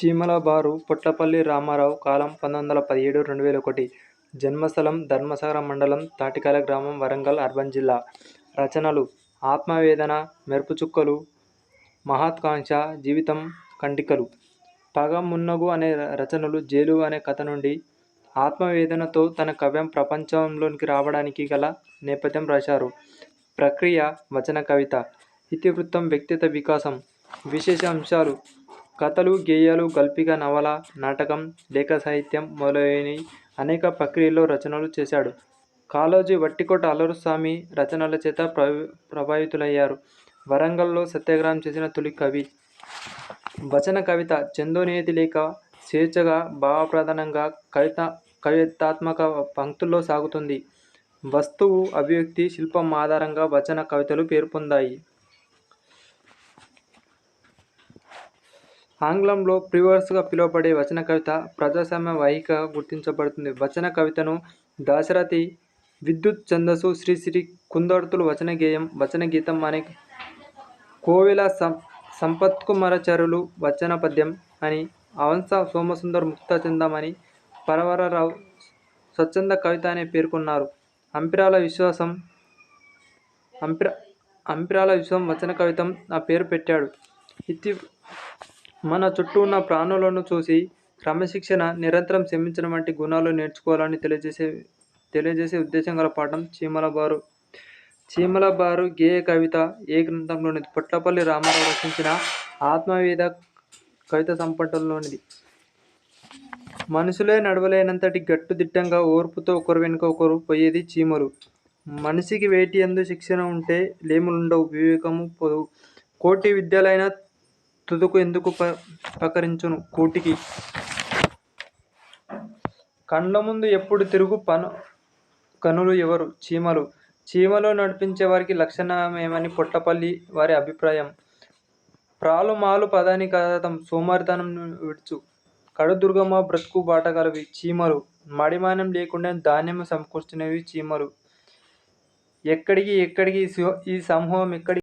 చీమల బారు పొట్లపల్లి రామారావు కాలం పంతొమ్మిది వందల పదిహేడు రెండు వేల ఒకటి. జన్మస్థలం ధర్మసాగర మండలం తాటికాల గ్రామం వరంగల్ అర్బన్ జిల్లా. రచనలు ఆత్మవేదన మెరుపుచుక్కలు మహాత్కాంక్ష జీవితం కంటికలు. పగ మున్నగు అనే రచనలు జైలు అనే కథ నుండి ఆత్మవేదనతో తన కవ్యం ప్రపంచంలోకి రావడానికి గల నేపథ్యం రాశారు. ప్రక్రియ వచన కవిత. ఇతివృత్తం వ్యక్తిత్వ వికాసం. విశేష అంశాలు కథలు గేయాలు గల్పిక నవల నాటకం లేఖ సాహిత్యం మొదలైనవి అనేక ప్రక్రియల్లో రచనలు చేశాడు. కాళోజీ వట్టికోట అల్లూరిస్వామి రచనల చేత ప్రభ ప్రభావితులయ్యారు. వరంగల్లో సత్యాగ్రహం చేసిన తొలి కవి. వచన కవిత ఛందోనియతి లేక స్వేచ్ఛగా భావప్రధానంగా కవిత కవితాత్మక పంక్తుల్లో సాగుతుంది. వస్తువు అభివ్యక్తి శిల్పం ఆధారంగా వచన కవితలు పేర్పొందాయి ఆంగ్లంలో ప్రివర్స్గా పిలువబడే వచన కవిత ప్రజాస్వామ్య వాహిక గుర్తించబడుతుంది. వచన కవితను దాశరథి విద్యుత్ ఛందస్సు శ్రీశ్రీ కుందర్తులు వచన గేయం వచన గీతం అనే కోవెల సం సంపత్కుమారాచార్యులు వచన పద్యం అని అవంస సోమసుందర్ ముక్త అని పరవరరావు స్వచ్ఛంద కవిత అని పేర్కొన్నారు. అంపిరాల విశ్వాసం అంపిర అంపిరాల విశ్వం వచన కవితం ఆ పేరు పెట్టాడు. ఇతి మన చుట్టూ ఉన్న ప్రాణులను చూసి క్రమశిక్షణ నిరంతరం శ్రమించడం వంటి గుణాలు నేర్చుకోవాలని తెలియజేసే తెలియజేసే ఉద్దేశం గల పాఠం చీమల బారు చీమల బారు గేయ కవిత ఏ గ్రంథంలోనిది? పుట్టపల్లి రామారావు రచించిన ఆత్మవేద కవిత సంపటంలోనిది. మనుషులే నడవలేనంతటి గట్టుదిట్టంగా ఓర్పుతో ఒకరు వెనుక ఒకరు పోయేది చీమలు. మనిషికి వేటి ఎందు శిక్షణ ఉంటే లేములుండవు వివేకము పొదువు కోటి విద్యలైన తుదకు ఎందుకు ప పకరించును కూటికి? కండ్ల ముందు ఎప్పుడు తిరుగు పను కనులు ఎవరు? చీమలు. చీమలు నడిపించే వారికి లక్షణమేమని పొట్టపల్లి వారి అభిప్రాయం. ప్రాలు మాలు పదాని కథం సోమారితనం విడుచు. కడుదుర్గమ్మ బ్రతుకు బాటగలవి చీమలు. మడిమానం లేకుండా ధాన్యం సమకూర్చునేవి చీమలు. ఎక్కడికి ఎక్కడికి ఈ సమూహం ఎక్కడికి